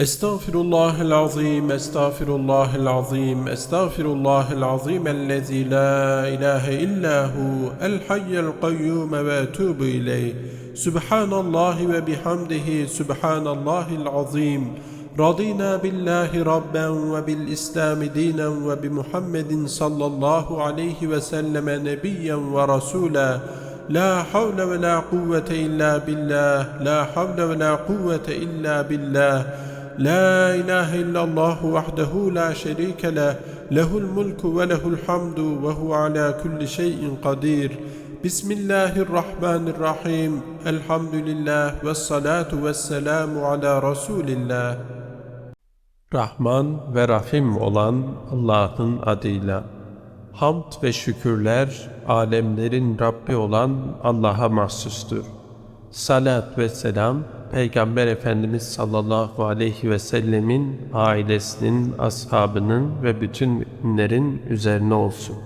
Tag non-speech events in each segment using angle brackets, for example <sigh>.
استغفر الله العظيم استغفر الله العظيم استغفر الله العظيم الذي لا إله إلا هو الحي القيوم وأتوب إليه. سبحان الله وبحمده سبحان الله العظيم. رضينا بالله ربا وبالإسلام دينا وبمحمد صلى الله عليه وسلم نبيا ورسولا. لا حول ولا قوة إلا بالله لا حول ولا قوة إلا بالله. La ilahe illallah vahdehu la şerike leh lehul mulku ve lehul hamdu ve hu ala kulli şeyin kadir. Bismillahirrahmanirrahim. Elhamdülillah ve salatu ve selamu ala Resulillah. Rahman ve Rahim olan Allah'ın adıyla. Hamd ve şükürler alemlerin Rabbi olan Allah'a mahsustur. Salat ve selam Peygamber Efendimiz sallallahu aleyhi ve sellemin ailesinin, ashabının ve bütün müminlerin üzerine olsun.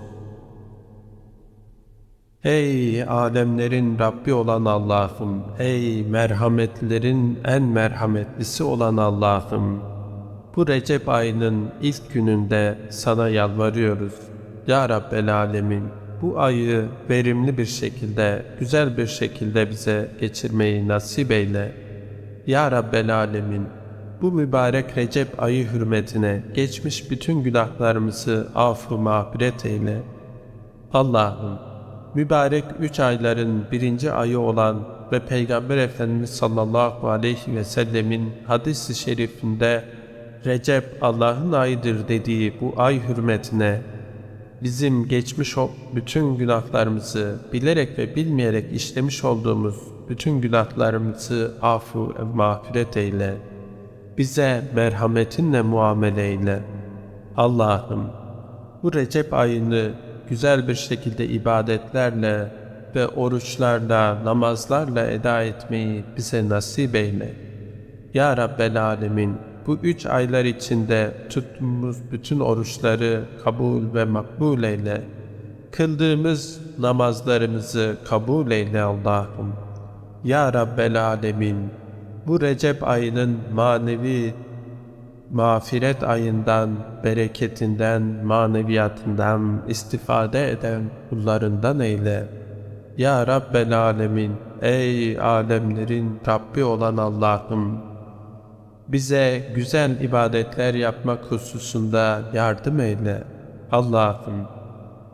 Ey alemlerin Rabbi olan Allah'ım, ey merhametlerin en merhametlisi olan Allah'ım, bu Recep ayının ilk gününde sana yalvarıyoruz. Ya Rabbel Alemin, bu ayı verimli bir şekilde, güzel bir şekilde bize geçirmeyi nasip eyle. Ya Rabbel Alemin, bu mübarek Recep ayı hürmetine geçmiş bütün günahlarımızı affı mağfiret eyle. Allah'ım, mübarek üç ayların birinci ayı olan ve Peygamber Efendimiz sallallahu aleyhi ve sellemin hadis-i şerifinde Recep Allah'ın ayıdır dediği bu ay hürmetine bizim geçmiş bütün günahlarımızı bilerek ve bilmeyerek işlemiş olduğumuz bütün günahlarımızı afu ve mağfiret eyle. Bize merhametinle muamele eyle. Allah'ım bu Recep ayını güzel bir şekilde ibadetlerle ve oruçlarla, namazlarla eda etmeyi bize nasip eyle. Ya Rabbel Alemin, bu üç aylar içinde tuttuğumuz bütün oruçları kabul ve makbul eyle. Kıldığımız namazlarımızı kabul eyle Allah'ım. Ya Rabbel Alemin, bu Recep ayının manevi mağfiret ayından, bereketinden, maneviyatından istifade eden kullarından eyle. Ya Rabbel Alemin, ey alemlerin Rabbi olan Allah'ım, bize güzel ibadetler yapmak hususunda yardım eyle. Allah'ım,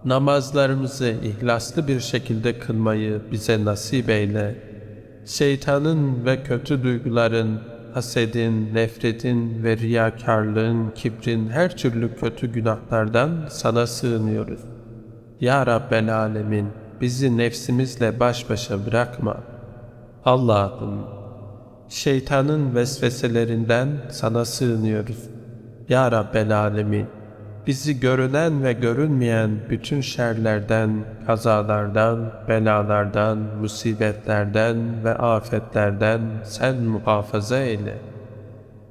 namazlarımızı ihlaslı bir şekilde kılmayı bize nasip eyle. Şeytanın ve kötü duyguların, hasedin, nefretin ve riyakarlığın, kibrin her türlü kötü günahlardan sana sığınıyoruz. Ya Rabbel Alemin, bizi nefsimizle baş başa bırakma. Allah'ım, şeytanın vesveselerinden sana sığınıyoruz. Ya Rabbel Alemin, bizi görünen ve görünmeyen bütün şerlerden, kazalardan, belalardan, musibetlerden ve afetlerden sen muhafaza eyle.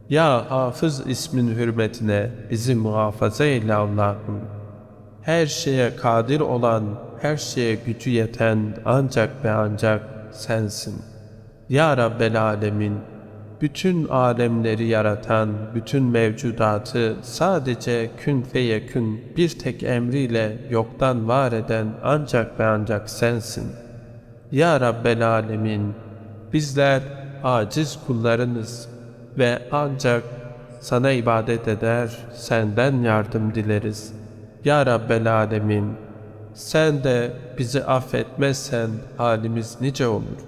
Ya Hafız ismin hürmetine bizi muhafaza eyle Allah'ım. Her şeye kadir olan, her şeye gücü yeten ancak ve ancak sensin. Ya Rabbel Alemin, bütün alemleri yaratan, bütün mevcudatı sadece kün feyekün bir tek emriyle yoktan var eden ancak ve ancak sensin. Ya Rabbel Alemin, bizler aciz kullarınız ve ancak sana ibadet eder, senden yardım dileriz. Ya Rabbel Alemin, sen de bizi affetmezsen halimiz nice olur.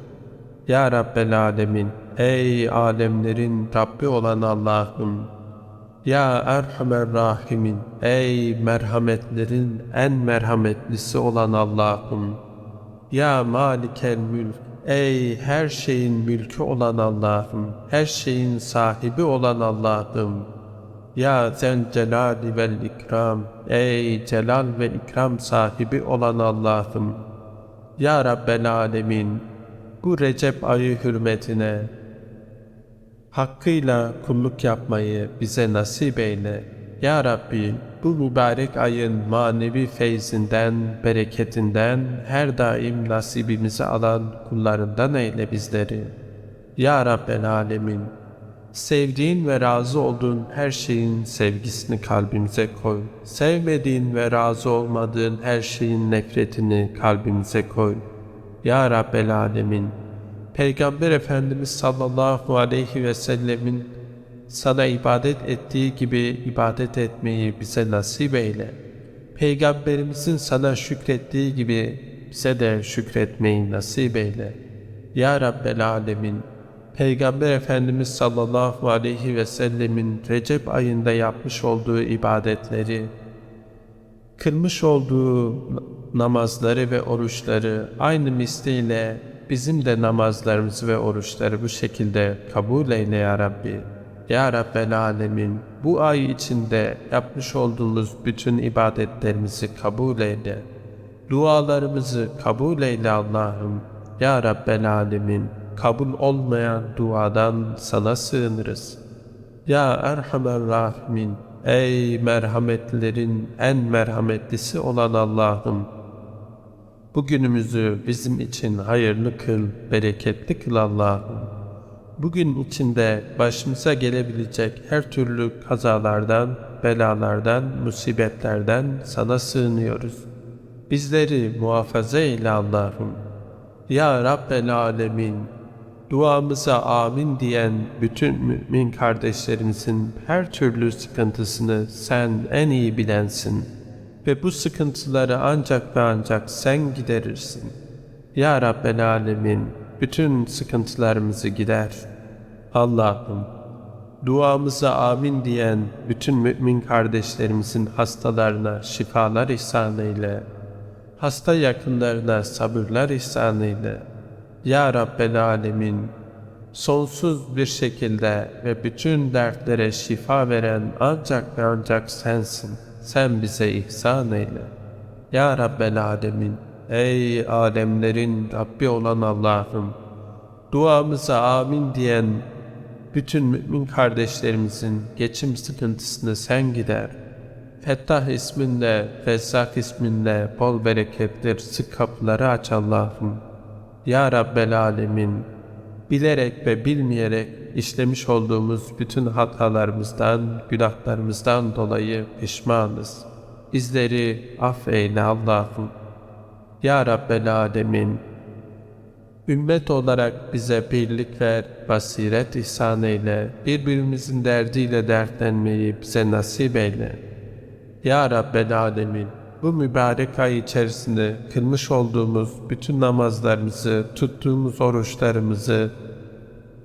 Ya Rabbel Alemin, ey alemlerin Rabbi olan Allah'ım, Ya Erhamer Rahimin, ey merhametlerin en merhametlisi olan Allah'ım, Ya Malikel Mülk, ey her şeyin mülkü olan Allah'ım, her şeyin sahibi olan Allah'ım, Ya Zencelali vel İkram, ey celal ve ikram sahibi olan Allah'ım, Ya Rabbel Alemin, bu Recep ayı hürmetine hakkıyla kulluk yapmayı bize nasip eyle. Ya Rabbi bu mübarek ayın manevi feyzinden, bereketinden her daim nasibimizi alan kullarından eyle bizleri. Ya Rabbel Alemin Sevdiğin ve razı olduğun her şeyin sevgisini kalbimize koy. Sevmediğin ve razı olmadığın her şeyin nefretini kalbimize koy. Ya Rabbel Alemin, Peygamber Efendimiz sallallahu aleyhi ve sellemin sana ibadet ettiği gibi ibadet etmeyi bize nasip eyle. Peygamberimizin sana şükrettiği gibi bize de şükretmeyi nasip eyle. Ya Rabbel Alemin, Peygamber Efendimiz sallallahu aleyhi ve sellemin Recep ayında yapmış olduğu ibadetleri, kılmış olduğu namazları ve oruçları aynı misliyle bizim de namazlarımızı ve oruçları bu şekilde kabul eyle ya Rabbi. Ya Rabbel Alemin bu ay içinde yapmış olduğumuz bütün ibadetlerimizi kabul eyle. Dualarımızı kabul eyle Allah'ım. Ya Rabbel Alemin kabul olmayan duadan sana sığınırız. Ya Erhamer Rahimin ey merhametlerin en merhametlisi olan Allah'ım Bugünümüzü bizim için hayırlı kıl, bereketli kıl Allah'ım. Bugün içinde başımıza gelebilecek her türlü kazalardan, belalardan, musibetlerden sana sığınıyoruz. Bizleri muhafaza eyle Allah'ım. Ya Rabbel Alemin, duamıza amin diyen bütün mümin kardeşlerimizin her türlü sıkıntısını sen en iyi bilensin. Ve bu sıkıntıları ancak ve ancak sen giderirsin. Ya Rabbel Alemin, bütün sıkıntılarımızı gider. Allah'ım, duamıza amin diyen bütün mümin kardeşlerimizin hastalarına şifalar ihsan eyle. Hasta yakınlarına sabırlar ihsan eyle. Ya Rabbel Alemin, sonsuz bir şekilde ve bütün dertlere şifa veren ancak ve ancak sensin. Sen bize ihsan eyle. Ya Rabbel Alemin, ey alemlerin Rabbi olan Allah'ım, duamıza amin diyen bütün mümin kardeşlerimizin geçim sıkıntısını sen gider. Fettah isminle, Fezzak isminle bol bereketli rızık kapıları aç Allah'ım. Ya Rabbel Alemin, bilerek ve bilmeyerek işlemiş olduğumuz bütün hatalarımızdan, günahlarımızdan dolayı pişmanız. Bizleri affeyle Allah'ım. Ya Rabbel Alemin, Ümmet olarak bize birlik ver, basiret ihsan eyle, birbirimizin derdiyle dertlenmeyi bize nasip eyle. Ya Rabbel Alemin, bu mübarek ay içerisinde kılmış olduğumuz bütün namazlarımızı, tuttuğumuz oruçlarımızı,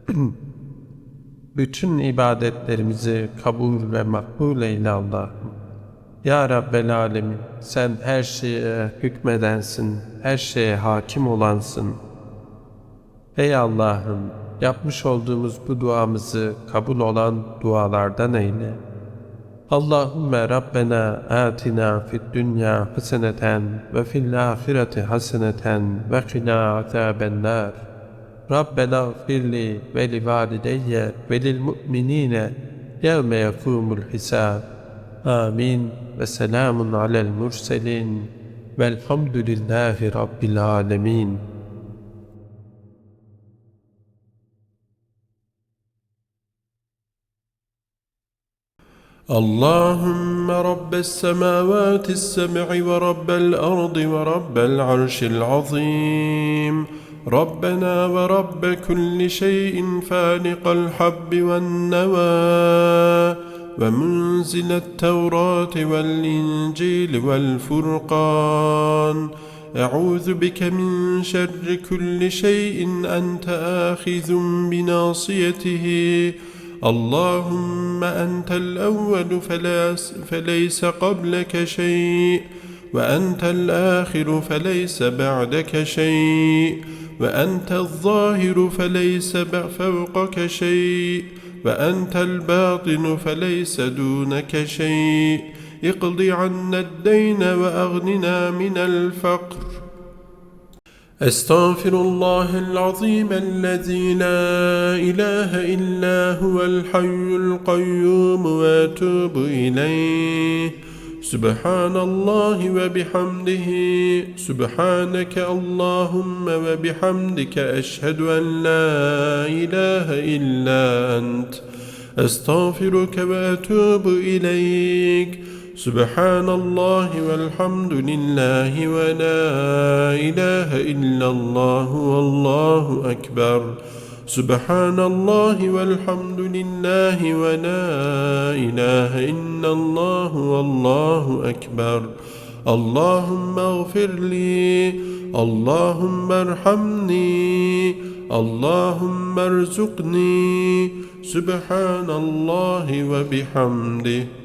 <clears throat> bütün ibadetlerimizi kabul ve makbul eyle Allah'ım. Ya Rabbel Alemin, sen her şeye hükmedensin, her şeye hakim olansın. Ey Allah'ım, yapmış olduğumuz bu duamızı kabul olan dualardan eyle. Allahümme Rabbena atina fid dünya haseneten ve fil ahireti haseneten ve qina azaben nar. Rabbena firli ve li valideyye ve lil mu'minine yevme yekumul hisab. Amin ve selamun alel murselin velhamdülillahi rabbil alemin. اللهم رب السماوات السبع ورب الأرض ورب العرش العظيم. ربنا ورب كل شيء فالق الحب والنوى. ومنزل التوراة والإنجيل والفرقان. أعوذ بك من شر كل شيء أنت آخذ بناصيته. اللهم أنت الأول فليس قبلك شيء وأنت الآخر فليس بعدك شيء وأنت الظاهر فليس فوقك شيء وأنت الباطن فليس دونك شيء. اقض عنا الدين وأغننا من الفقر. أستغفر الله العظيم الذي لا إله إلا هو الحي القيوم وأتوب إليه. سبحان الله وبحمده. سبحانك اللهم وبحمدك أشهد أن لا إله إلا أنت. أستغفرك وأتوب إليك. سبحان الله والحمد لله ولا إله إلا الله والله أكبر. سبحان الله والحمد لله ولا إله إلا الله والله أكبر. اللهم اغفر لي اللهم ارحمني اللهم ارزقني. سبحان الله وبحمده.